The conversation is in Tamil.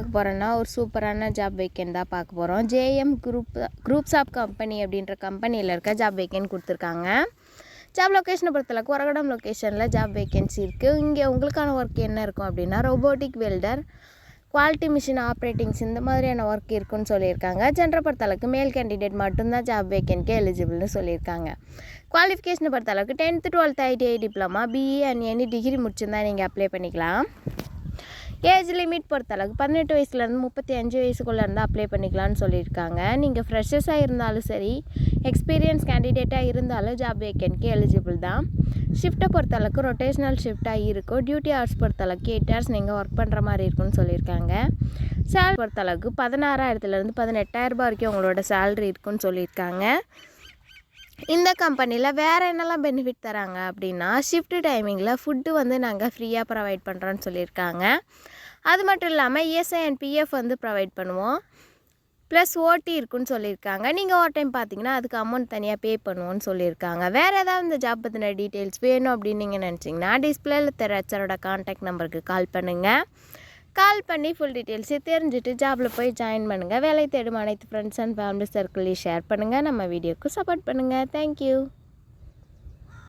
பார்க்க போகிறோன்னா ஒரு சூப்பரான ஜாப் வேக்கன் தான் பார்க்க போகிறோம் JM group groups of company அப்படின்ற கம்பெனியில் இருக்க ஜாப் வேக்கன் கொடுத்துருக்காங்க. ஜாப் லொக்கேஷனை பொறுத்தளவுக்கு உரகடம் லொக்கேஷனில் ஜாப் வேக்கன்சி இருக்குது இங்கே உங்களுக்கான ஒர்க் என்ன இருக்கும் அப்படின்னா robotic welder quality machine operatings இந்த மாதிரியான ஒர்க் இருக்குன்னு சொல்லியிருக்காங்க. ஜென்டரை பொறுத்தளவுக்கு மேல் கேண்டிடேட் மட்டும்தான் ஜாப் வேக்கன்ட்க்கு எலிஜிபிள்னு சொல்லியிருக்காங்க. குவாலிஃபிகேஷனை பொறுத்தளவுக்கு tenth twelfth ITI diploma BE and any degree முடிச்சிருந்தா நீங்கள் அப்ளை பண்ணிக்கலாம். ஏஜ் லிமிட் பொறுத்த அளவுக்கு பதினெட்டு வயசுலேருந்து முப்பத்தி அஞ்சு வயசுக்குள்ளே இருந்தால் அப்ளை பண்ணிக்கலாம்னு சொல்லியிருக்காங்க. நீங்கள் ஃப்ரெஷர்ஸாக இருந்தாலும் சரி எக்ஸ்பீரியன்ஸ் கேண்டிடேட்டாக இருந்தாலும் ஜாப் வேக்கன்ட்க்கு எலிஜிபிள் தான். ஷிஃப்ட்டை பொறுத்த அளவுக்கு ரொட்டேஷனல் ஷிஃப்ட்டாக இருக்கும். டியூட்டி ஹவர்ஸ் பொறுத்தளவுக்கு எயிட் ஹவர்ஸ் நீங்கள் ஒர்க் பண்ணுற மாதிரி இருக்கும்னு சொல்லியிருக்காங்க. சேலரி பொறுத்தளவுக்கு பதினாறாயிரத்துலேருந்து பதினெட்டாயிரரூபா வரைக்கும் உங்களோட சேலரி இருக்குன்னு சொல்லியிருக்காங்க. இந்த கம்பெனியில் வேறு என்னெல்லாம் பெனிஃபிட் தராங்க அப்படின்னா ஷிஃப்ட் டைமிங்கில் ஃபுட்டு வந்து நாங்கள் ஃப்ரீயாக ப்ரொவைட் பண்ணுறோன்னு சொல்லியிருக்காங்க. அது மட்டும் இல்லாமல் இஎஸ்ஐ அண்ட் பிஎஃப் வந்து ப்ரொவைட் பண்ணுவோம். ப்ளஸ் ஓடி இருக்குன்னு சொல்லியிருக்காங்க. நீங்கள் ஓவர் டைம் பார்த்தீங்கன்னா அதுக்கு அமௌண்ட் தனியாக பே பண்ணுவோன்னு சொல்லியிருக்காங்க. வேறு ஏதாவது இந்த ஜாப் பற்றின டீட்டெயில்ஸ் வேணும் அப்படின்னு நீங்கள் நினச்சிங்கன்னா டிஸ்பிளேயில் தெரச்சரோட கான்டாக்ட் நம்பருக்கு கால் பண்ணுங்கள் கால் பண்ணி ஃபுல் டீட்டெயில்ஸை தெரிஞ்சுட்டு ஜாபில் போய் ஜாயின் பண்ணுங்கள் வேலை தேடும் அனைத்து ஃப்ரெண்ட்ஸ் அண்ட் ஃபேமிலி சர்க்கிளையும் ஷேர் பண்ணுங்கள் நம்ம வீடியோக்கு சப்போர்ட் பண்ணுங்கள் தேங்க்யூ